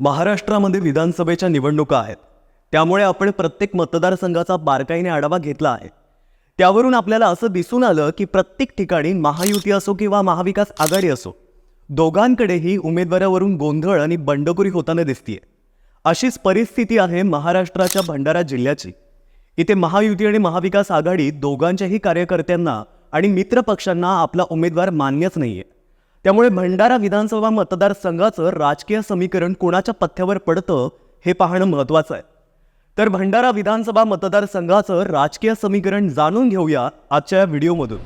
महाराष्ट्रामध्ये विधानसभेच्या निवडणुका आहेत. त्यामुळे आपण प्रत्येक मतदारसंघाचा बारकाईने आढावा घेतला आहे. त्यावरून आपल्याला असं दिसून आलं की प्रत्येक ठिकाणी महायुती असो किंवा महाविकास आघाडी असो दोघांकडेही उमेदवारावरून गोंधळ आणि बंडखोरी होताना दिसतीये. अशीच परिस्थिती आहे महाराष्ट्राच्या भंडारा जिल्ह्याची. इथे महायुती आणि महाविकास आघाडी दोघांच्याही कार्यकर्त्यांना आणि मित्रपक्षांना आपला उमेदवार मान्यच नाहीये. त्यामुळे भंडारा विधानसभा मतदारसंघाचं राजकीय समीकरण कोणाच्या पथ्यावर पडतं हे पाहणं महत्त्वाचं आहे. तर भंडारा विधानसभा मतदारसंघाचं राजकीय समीकरण जाणून घेऊया आजच्या या व्हिडिओमधून.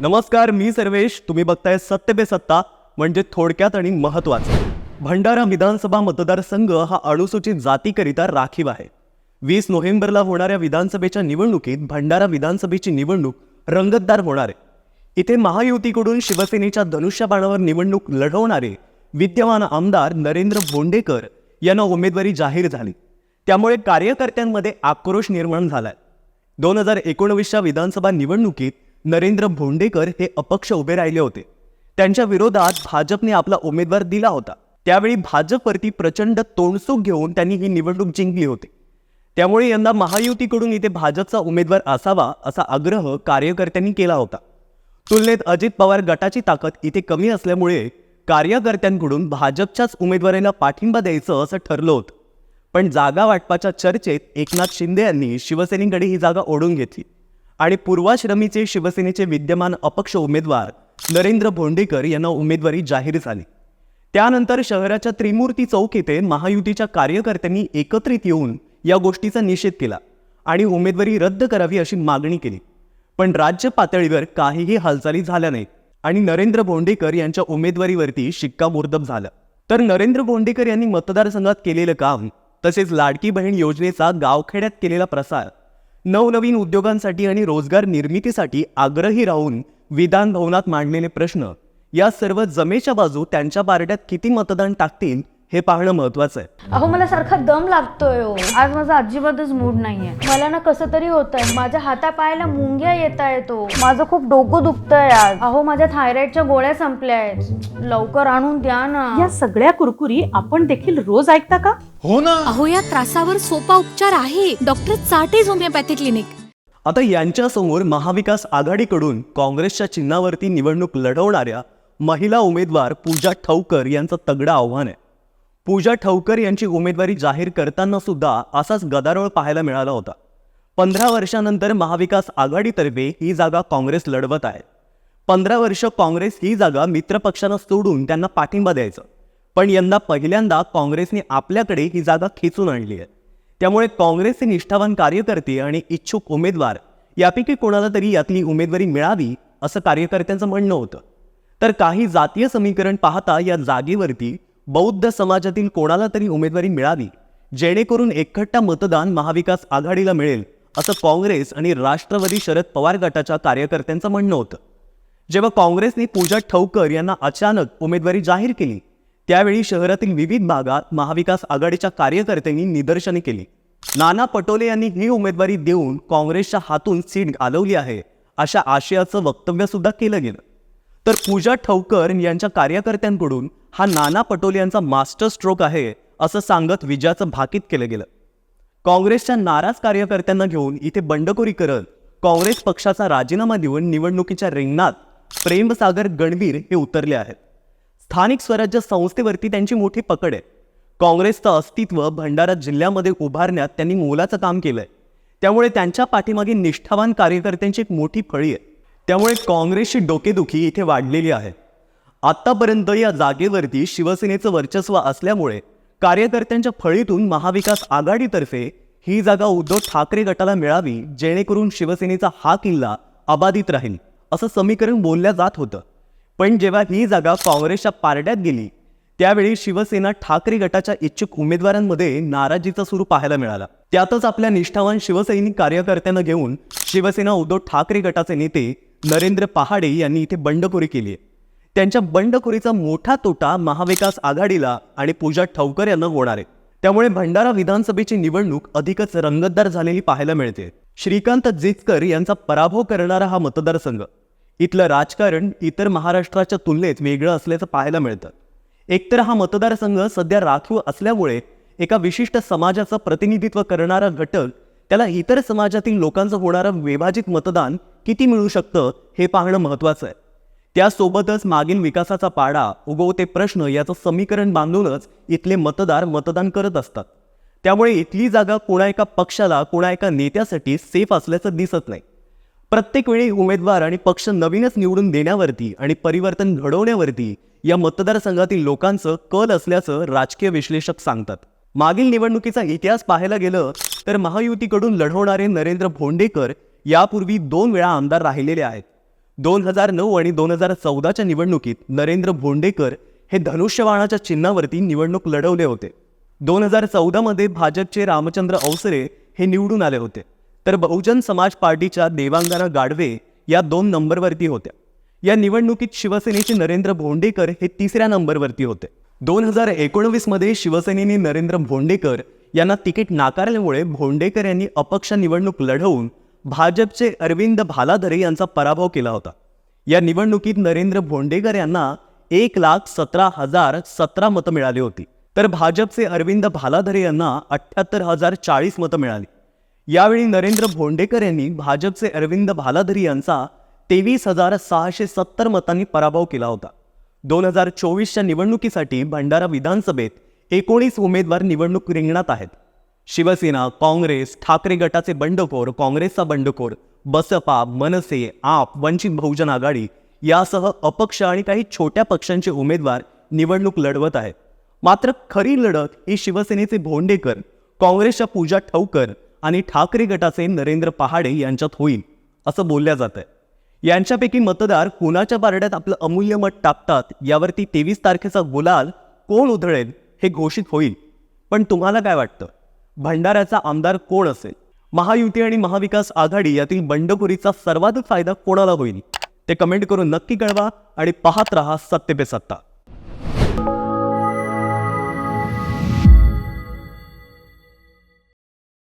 नमस्कार मी सर्वेश. तुम्ही बघताय सत्य बे सत्ता म्हणजे थोडक्यात आणि महत्त्वाचं भंडारा विधानसभा मतदारसंघ हा अनुसूचित जातीकरिता राखीव आहे. वीस नोव्हेंबरला होणाऱ्या विधानसभेच्या निवडणुकीत भंडारा विधानसभेची निवडणूक रंगतदार होणार आहे. इथे महायुतीकडून शिवसेनेच्या धनुष्यबाणावर निवडणूक लढवणारे विद्यमान आमदार नरेंद्र भोंडेकर यांना उमेदवारी जाहीर झाली. त्यामुळे कार्यकर्त्यांमध्ये आक्रोश निर्माण झालाय. दोन हजार एकोणवीसच्या विधानसभा निवडणुकीत नरेंद्र भोंडेकर हे अपक्ष उभे राहिले होते. त्यांच्या विरोधात भाजपने आपला उमेदवार दिला होता. त्यावेळी भाजपवरती प्रचंड तोंडसूक घेऊन त्यांनी ही निवडणूक जिंकली होती. त्यामुळे यंदा महायुतीकडून इथे भाजपचा उमेदवार असावा असा आग्रह कार्यकर्त्यांनी केला होता. तुलनेत अजित पवार गटाची ताकद इथे कमी असल्यामुळे कार्यकर्त्यांकडून भाजपच्याच उमेदवाराला पाठिंबा द्यायचं असं ठरलं होतं. पण जागा वाटपाच्या चर्चेत एकनाथ शिंदे यांनी शिवसेनेकडे ही जागा ओढून घेतली. आणि पूर्वाश्रमीचे शिवसेनेचे विद्यमान अपक्ष उमेदवार नरेंद्र भोंडेकर यांना उमेदवारी जाहीर झाली. त्यानंतर शहराच्या त्रिमूर्ती चौक येथे महायुतीच्या कार्यकर्त्यांनी एकत्रित येऊन या गोष्टीचा निषेध केला आणि उमेदवारी रद्द करावी अशी मागणी केली. पण राज्य पातळीवर काहीही हालचाली झाल्या नाहीत. आणि नरेंद्र भोंडेकर यांच्या उमेदवारीवरती शिक्कामोर्तब झालं. तर नरेंद्र भोंडेकर यांनी मतदारसंघात केलेलं काम तसेच लाडकी बहीण योजनेचा गावखेड्यात केलेला प्रसार नवनवीन उद्योगांसाठी आणि रोजगार निर्मितीसाठी आग्रही राहून विधान भवनात मांडलेले प्रश्न या सर्व जमेच्या बाजू त्यांच्या पार्ट्यात किती मतदान टाकतील हे पाहणं महत्वाचं आहे. अहो मला सारखा दम लागतोय हो. आज माझा अजिबातच मूड नाहीये. मला ना कसं तरी होत आहे माझ्या हातापायाला मुंग्या येत आहेत हो. माझं खूप डोकं दुखतंय आज. अहो माझ्या थायरॉइडच्या गोळ्या संपल्या आहेत लवकर आणून द्या ना. या सगळ्या कुरकुरी आपण देखील रोज ऐकता का? हो ना. अहो या त्रासावर सोपा उपचार आहे. डॉक्टर चाटेज होमिओपॅथी क्लिनिक. आता यांच्यासमोर महाविकास आघाडीकडून काँग्रेसच्या चिन्हावरती निवडणूक लढवणाऱ्या महिला उमेदवार पूजा ठवकर यांचं तगडं आव्हान आहे. पूजा ठवकर यांची उमेदवारी जाहीर करताना सुद्धा असाच गदारोळ पाहायला मिळाला होता. पंधरा वर्षानंतर महाविकास आघाडीतर्फे ही जागा काँग्रेस लढवत आहे. पंधरा वर्ष काँग्रेस ही जागा मित्रपक्षांना सोडून त्यांना पाठिंबा द्यायचं. पण यंदा पहिल्यांदा काँग्रेसने आपल्याकडे ही जागा खेचून आणली आहे. त्यामुळे काँग्रेसचे निष्ठावान कार्यकर्ते आणि इच्छुक उमेदवार यापैकी कोणाला तरी यातली उमेदवारी मिळावी असं कार्यकर्त्यांचं म्हणणं होतं. तर काही जातीय समीकरण पाहता या जागेवरती बौद्ध समाजातील कोणाला तरी उमेदवारी मिळावी जेणेकरून एकखट्टा मतदान महाविकास आघाडीला मिळेल असं काँग्रेस आणि राष्ट्रवादी शरद पवार गटाच्या कार्यकर्त्यांचं म्हणणं होतं. जेव्हा काँग्रेसने पूजा ठवकर यांना अचानक उमेदवारी जाहीर केली त्यावेळी शहरातील विविध भागात महाविकास आघाडीच्या कार्यकर्त्यांनी निदर्शने केली. नाना पटोले यांनी ही उमेदवारी देऊन काँग्रेसच्या हातून सीट घालवली आहे अशा आशयाचं वक्तव्य सुद्धा केलं गेलं. तर पूजा ठवकर यांच्या कार्यकर्त्यांकडून हा नाना पटोले यांचा मास्टर स्ट्रोक आहे असं सांगत विजयाचं भाकीत केलं गेलं. काँग्रेसच्या नाराज कार्यकर्त्यांना घेऊन इथे बंडखोरी करत काँग्रेस पक्षाचा राजीनामा देऊन निवडणुकीच्या रिंगणात प्रेमसागर गणवीर हे उतरले आहेत. स्थानिक स्वराज्य संस्थेवरती त्यांची मोठी पकड आहे. काँग्रेसचं अस्तित्व भंडारा जिल्ह्यामध्ये उभारण्यात त्यांनी मोलाचं काम केलंय. त्यामुळे त्यांच्या पाठीमागे निष्ठावान कार्यकर्त्यांची एक मोठी फळी आहे. त्यामुळे काँग्रेसची डोकेदुखी इथे वाढलेली आहे. आत्तापर्यंत या जागेवरती शिवसेनेचं वर्चस्व असल्यामुळे कार्यकर्त्यांच्या फळीतून महाविकास आघाडीतर्फे ही जागा उद्धव ठाकरे गटाला मिळावी जेणेकरून शिवसेनेचा हा किल्ला अबाधित राहील असं समीकरण बोलल्या जात होतं. पण जेव्हा ही जागा काँग्रेसच्या पारड्यात गेली त्यावेळी शिवसेना ठाकरे गटाच्या इच्छुक उमेदवारांमध्ये नाराजीचा सुरू पाहायला मिळाला. त्यातच आपल्या निष्ठावान शिवसैनिक कार्यकर्त्यांना घेऊन शिवसेना उद्धव ठाकरे गटाचे नेते नरेंद्र पहाडे यांनी इथे बंडखोरी केली आहे त्यांच्या बंडखोरीचा मोठा तोटा महाविकास आघाडीला आणि पूजा ठवकर यांना होणार आहे. त्यामुळे भंडारा विधानसभेची निवडणूक अधिकच रंगतदार झालेली पाहायला मिळते. श्रीकांत जिचकर यांचा पराभव करणारा हा मतदारसंघ. इथलं राजकारण इतर महाराष्ट्राच्या तुलनेत वेगळं असल्याचं पाहायला मिळतं. एकतर हा मतदारसंघ सध्या राखीव असल्यामुळे एका विशिष्ट समाजाचं प्रतिनिधित्व करणारा घटक त्याला इतर समाजातील लोकांचं होणारं विभाजित मतदान किती मिळू शकतं हे पाहणं महत्त्वाचं आहे. त्यासोबतच मागील विकासाचा पाडा उगवते प्रश्न याचं समीकरण बांधूनच इथले मतदार मतदान करत असतात. त्यामुळे इथली जागा कोणा एका पक्षाला कोणा एका नेत्यासाठी सेफ असल्याचं दिसत नाही. प्रत्येक वेळी उमेदवार आणि पक्ष नवीनच निवडून देण्यावरती आणि परिवर्तन घडवण्यावरती या मतदारसंघातील लोकांचं कल असल्याचं राजकीय विश्लेषक सांगतात. मागील निवडणुकीचा इतिहास पाहायला गेलं तर महायुतीकडून लढवणारे नरेंद्र भोंडेकर यापूर्वी दोन वेळा आमदार राहिलेले आहेत. दोन हजार नऊ आणि दोन हजार चौदाच्या निवडणुकीत नरेंद्र भोंडेकर हे धनुष्यबाणाच्या चिन्हावरती निवडणूक लढवले होते. दोन हजार चौदामध्ये भाजपचे रामचंद्र अवसरे हे निवडून आले होते. तर बहुजन समाज पार्टीच्या देवांगना गाडवे या दोन नंबरवरती होत्या. या निवडणुकीत शिवसेनेचे नरेंद्र भोंडेकर हे तिसऱ्या नंबरवरती होते. दोन हजार एकोणवीसमध्ये शिवसेनेने नरेंद्र भोंडेकर यांना तिकीट नाकारल्यामुळे भोंडेकर यांनी अपक्ष निवडणूक लढवून भाजपचे अरविंद भालाधरे यांचा पराभव केला होता. या निवडणुकीत नरेंद्र भोंडेकर यांना एक लाख सतरा हजार सतरा मतं मिळाली होती. तर भाजपचे अरविंद भालाधरे यांना अठ्ठ्याहत्तर हजार चाळीस मतं मिळाली. यावेळी नरेंद्र भोंडेकर यांनी भाजपचे अरविंद भालाधरी यांचा तेवीस हजार सहाशे सत्तर मतांनी पराभव केला होता. दोन हजार चोवीसच्या निवडणुकीसाठी भंडारा विधानसभेत एकोणीस उमेदवार निवडणूक रिंगणात आहेत. शिवसेना काँग्रेस ठाकरे गटाचे बंडखोर काँग्रेसचा बंडखोर बसपा मनसे आप वंचित बहुजन आघाडी यासह अपक्ष आणि काही छोट्या पक्षांचे उमेदवार निवडणूक लढवत आहेत. मात्र खरी लढत ही शिवसेनेचे भोंडेकर काँग्रेसच्या पूजा ठवकर आणि ठाकरे गटाचे नरेंद्र पहाडे यांच्यात होईल असं बोलल्या जात आहे यांच्यापैकी मतदार कुणाच्या पारड्यात आपलं अमूल्य मत टाकतात यावरती तेवीस तारखेचा गुलाल कोण उधळेल हे घोषित होईल. पण तुम्हाला काय वाटतं? भंडाऱ्याचा आमदार कोण असेल? महायुती आणि महाविकास आघाडी यातील बंडखोरीचा सर्वाधिक फायदा कोणाला होईल? ते कमेंट करून नक्की कळवा आणि पाहत रहा सत्य पे सत्ता.